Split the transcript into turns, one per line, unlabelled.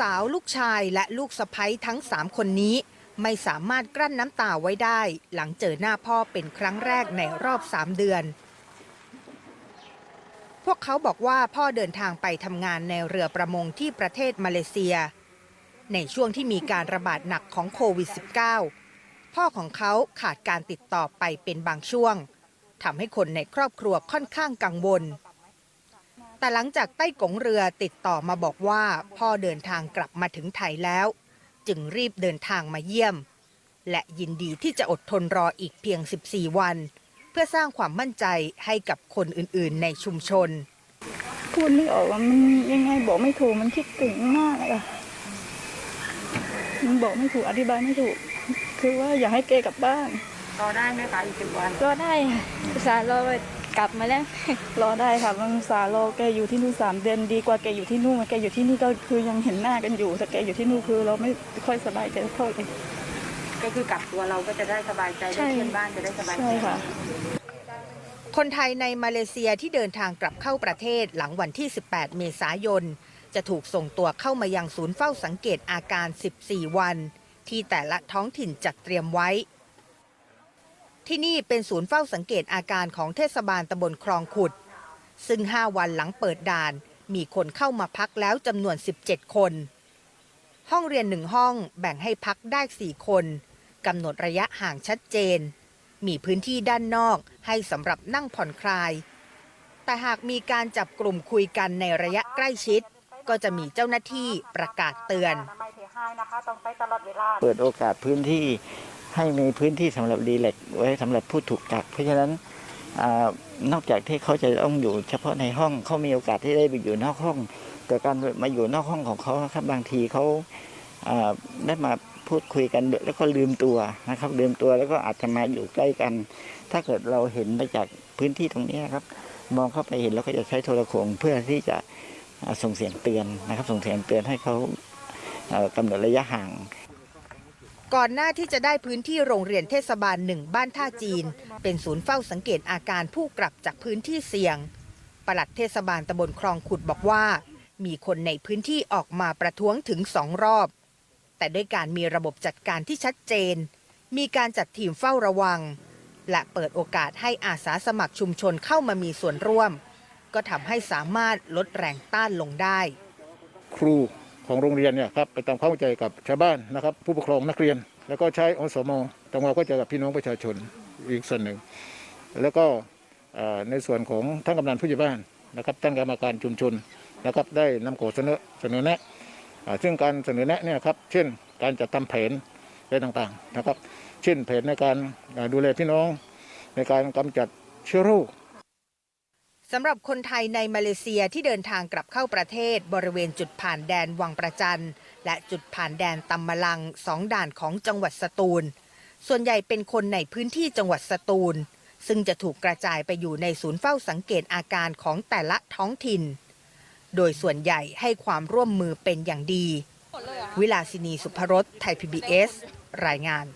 สาวลูกชายและลูกสะใภ้ทั้ง 3 คนนี้ ไม่สามารถกลั้นน้ำตาไว้ได้ หลังเจอหน้าพ่อเป็นครั้งแรกในรอบ 3 เดือน พวกเขาบอกว่าพ่อเดินทางไปทำงานในเรือประมงที่ประเทศมาเลเซีย ในช่วงที่มีการระบาดหนักของโควิด -19 พ่อของเขาขาดการติดต่อไปเป็นบางช่วงทำให้คนในครอบครัวค่อนข้างกังวล แต่หลังจากใต้กงเรือติดต่อมาบอกว่าพ่อเดินทางกลับมาถึงไทยแล้ว จึงรีบเดินทางมาเยี่ยม และยินดีที่จะอดทนรออีกเพียง 14 วัน เพื่อสร้างความมั่นใจให้กับคนอื่นๆ ในชุมชน
พูดไม่ออกว่ามันยังไงบอกไม่ถูกมันคิดถึงมากอะมันบอกไม่ถูกอธิบายไม่ถูก คือว่าอยากให้เกกลับบ้าน
รอได้ไหมคะอีกสิบวัน
รอได้สารรอ กลับมาแล้ว รอได้ค่ะบางสารอแกอยู่ที่นู่นสามเดือนดีกว่าแกอยู่ที่นู่นแกอยู่ที่นี่ก็คือยังเห็นหน้ากันอยู่แต่แกอยู่ที่นู่นคือเราไม่ค่อยสบายใจเท่าไหร่
ก็คือกลับตัวเราก็จะได้สบายใจ
ใช่
ได้เพื่อนบ้านจะได้สบายใจ
ใช่ค่ะ
คนไทยในมาเลเซียที่เดินทางกลับเข้าประเทศหลังวันที่ 18 เมษายน จะถูกส่งตัวเข้ามายังศูนย์เฝ้าสังเกตอาการ 14 วัน ที่แต่ละท้องถิ่นจัดเตรียมไว้ ที่นี่เป็นศูนย์เฝ้าสังเกตอาการของเทศบาลตำบลคลองขุด ซึ่ง 5 วันหลังเปิดด่าน มีคนเข้ามาพักแล้วจำนวน 17 คน ห้องเรียนหนึ่งห้องแบ่งให้พักได้ 4 คนกำหนดระยะห่างชัดเจน มีพื้นที่ด้านนอกให้สำหรับนั่งผ่อนคลาย แต่หากมีการจับกลุ่มคุยกันในระยะใกล้ชิด ก็จะมีเจ้าหน้าที่ประกาศเตือน
เปิดโอกาสพื้นที่ให้มีพื้นที่สำหรับรีแลกไว้สำหรับผู้ถูกกัก เพราะฉะนั้นอนอกจากที่เขาจะต้องอยู่เฉพาะในห้องเขามีโอกาสที่ได้ไปอยู่นอกห้อง แต่การมาอยู่นอกห้องของเขาครับบางทีเขาได้มาพูดคุยกันแล้วก็ลืมตัวนะครับ ลืมตัวแล้วก็อาจจะมาอยู่ใกล้กัน ถ้าเกิดเราเห็นไปจากพื้นที่ตรงนี้ครับ มองเข้าไปเห็นแล้วก็จะใช้โทรโขงเพื่อที่จะ ส่งเสียงเตือนนะครับส่งเสียงเตือนให้เขากำหนดระยะห่าง
ก่อนหน้าที่จะได้พื้นที่โรงเรียนเทศบาลหนึ่งบ้านท่าจีน เป็นศูนย์เฝ้าสังเกตอาการผู้กลับจากพื้นที่เสี่ยง ปลัดเทศบาลตำบลคลองขุดบอกว่า มีคนในพื้นที่ออกมาประท้วงถึงสองรอบ แต่ด้วยการมีระบบจัดการที่ชัดเจน มีการจัดทีมเฝ้าระวัง และเปิดโอกาสให้อาสาสมัครชุมชนเข้ามามีส่วนร่วม ก็ทำให้สามารถลดแรงต้านลงได้
ครูของโรงเรียนเนี่ยครับไปทำความเข้าใจกับชาวบ้านนะครับผู้ปกครองนักเรียน แล้วก็ใช้อสมตรงเราก็จอกับพี่น้องประชาชนอีกส่วนหนึ่ง แล้วก็ในส่วนของท่านกำนันผู้ใหญ่บ้านนะครับท่านกรรมการชุมชนนะครับได้นำข้อเสนอเสนอแนะซึ่งการเสนอแนะเนี่ยครับเช่นการจัดทำแผนอะไรต่างๆนะครับ เช่นแผนในการดูแลพี่น้องในการกำจัดเชื้อโรค
สำหรับคนไทยในมาเลเซียที่เดินทางกลับเข้าประเทศบริเวณจุดผ่านแดนวังประจันและจุดผ่านแดนตำมะลังสองด่านของจังหวัดสตูล ส่วนใหญ่เป็นคนในพื้นที่จังหวัดสตูล ซึ่งจะถูกกระจายไปอยู่ในศูนย์เฝ้าสังเกตอาการของแต่ละท้องถิ่น โดยส่วนใหญ่ให้ความร่วมมือเป็นอย่างดี วิลาสินีสุภรสไทย PBS รายงาน